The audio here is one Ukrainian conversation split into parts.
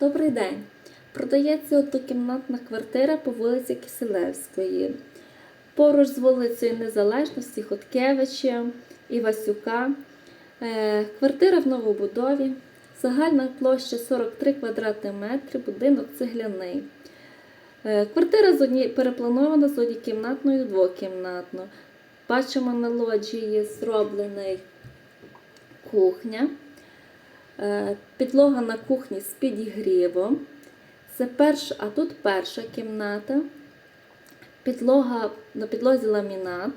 Добрий день. Продається однокімнатна квартира по вулиці Киселевської. Поруч з вулицею Незалежності Хоткевича і Васюка. Е, Квартира в новобудові. Загальна площа 43 квадратні метри, будинок цегляний. Е, Квартира з одні... перепланована з однокімнатною в двокімнатну. Бачимо на лоджії зроблений кухня. Е, Підлога на кухні з підігрівом. Це перша, а тут перша кімната. Підлога на підлозі ламінат.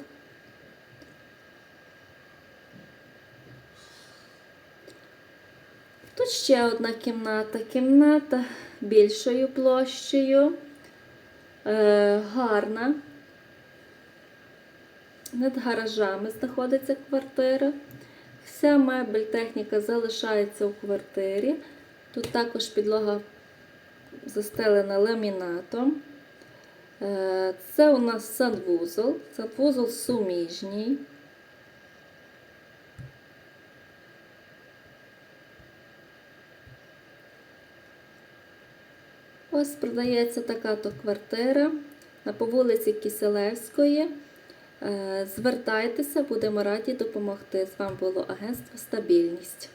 Тут ще одна кімната. Кімната більшою площею. Е, гарна. Над гаражами знаходиться квартира. Вся мебель, техніка залишається у квартирі. Тут також підлога застелена ламінатом. Е, Це у нас санвузол. Санвузол суміжній. Ось продається така то квартира на по вулиці Киселевської. Е, Звертайтеся, будемо раді допомогти. З вами було агентство Стабільність.